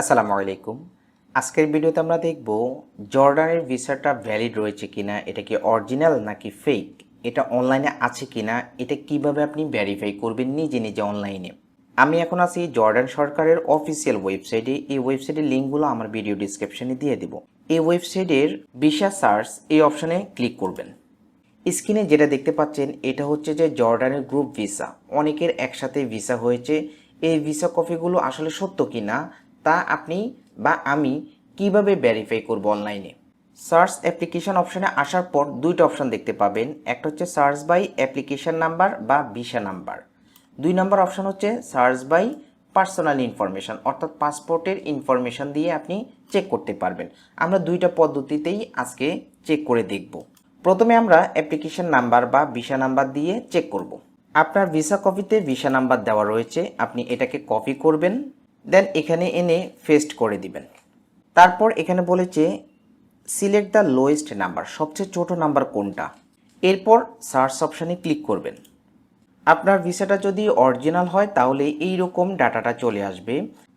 আসসালামু আলাইকুম। আজকের ভিডিওতে আমরা দেখব জর্ডানের ভিসাটা ভ্যালিড রয়েছে কিনা, এটা কি অরিজিনাল নাকি ফেক এটা অনলাইনে আছে কিনা, এটা কীভাবে আপনি ভেরিফাই করবেন নিজে নিজে অনলাইনে আমি এখন আছি জর্ডান সরকারের অফিসিয়াল ওয়েবসাইটে এই ওয়েবসাইটের লিঙ্কগুলো আমার ভিডিও ডিসক্রিপশনে দিয়ে দেব। এই ওয়েবসাইটের ভিসা সার্চ এই অপশনে ক্লিক করবেন। স্ক্রিনে যেটা দেখতে পাচ্ছেন, এটা হচ্ছে যে জর্ডানের গ্রুপ ভিসা অনেকের একসাথে ভিসা হয়েছে। এই ভিসা কপিগুলো আসলে সত্য কি না তা আপনি বা আমি কীভাবে ভেরিফাই করব অনলাইনে সার্চ অ্যাপ্লিকেশন অপশনে আসার পর দুইটা অপশন দেখতে পাবেন। একটা হচ্ছে সার্চ বাই অ্যাপ্লিকেশন নাম্বার বা ভিসা নাম্বার দুই নম্বর অপশন হচ্ছে সার্চ বাই পার্সোনাল ইনফরমেশন অর্থাৎ পাসপোর্টের ইনফরমেশন দিয়ে আপনি চেক করতে পারবেন। আমরা দুইটা পদ্ধতিতেই আজকে চেক করে দেখব। প্রথমে আমরা অ্যাপ্লিকেশন নাম্বার বা ভিসা নাম্বার দিয়ে চেক করব। আপনার ভিসা কপিতে ভিসা নাম্বার দেওয়া রয়েছে। আপনি এটাকে কপি করবেন। দেন এখানে এনে ফেস্ট করে দিবেন। তারপর এখানে বলেছে সিলেক্ট দ্য লোয়েস্ট নাম্বার সবচেয়ে ছোট নাম্বার কোনটা? এরপর সার্চ অপশানে ক্লিক করবেন। আপনার ভিসাটা যদি অরিজিনাল হয়, তাহলে এই রকম ডাটাটা চলে আসবে।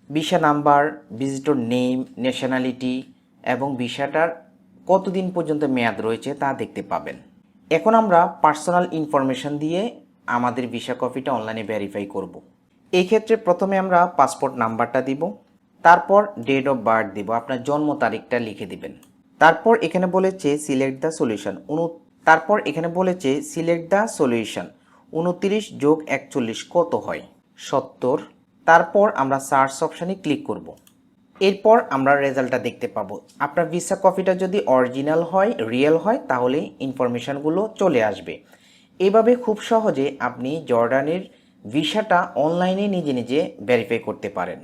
Visa number visitor name nationality এবং ভিসাটার কতদিন পর্যন্ত মেয়াদ রয়েছে তা দেখতে পাবেন। এখন আমরা পার্সোনাল ইনফরমেশন দিয়ে আমাদের ভিসা কপিটা অনলাইনে ভেরিফাই করব। এই ক্ষেত্রে প্রথমে আমরা পাসপোর্ট নাম্বারটা দিব, তারপর ডেট অফ বার্থ দিব, আপনার জন্ম তারিখটা লিখে দিবেন। তারপর এখানে বলেছে সিলেক্ট দ্য সলিউশন উনু তারপর এখানে বলেছে সিলেক্ট দ্য সলিউশন উনত্রিশ যোগ একচল্লিশ কত হয়? সত্তর। তারপর আমরা সার্চ অপশানে ক্লিক করব। এরপর আমরা রেজাল্টটা দেখতে পাবো। আপনার ভিসা কপিটা যদি অরিজিনাল হয় রিয়েল হয়, তাহলে ইনফরমেশানগুলো চলে আসবে। এভাবে খুব সহজে আপনি জর্ডানের ভিসাটা অনলাইনে নিজে নিজে ভেরিফাই করতে পারেন।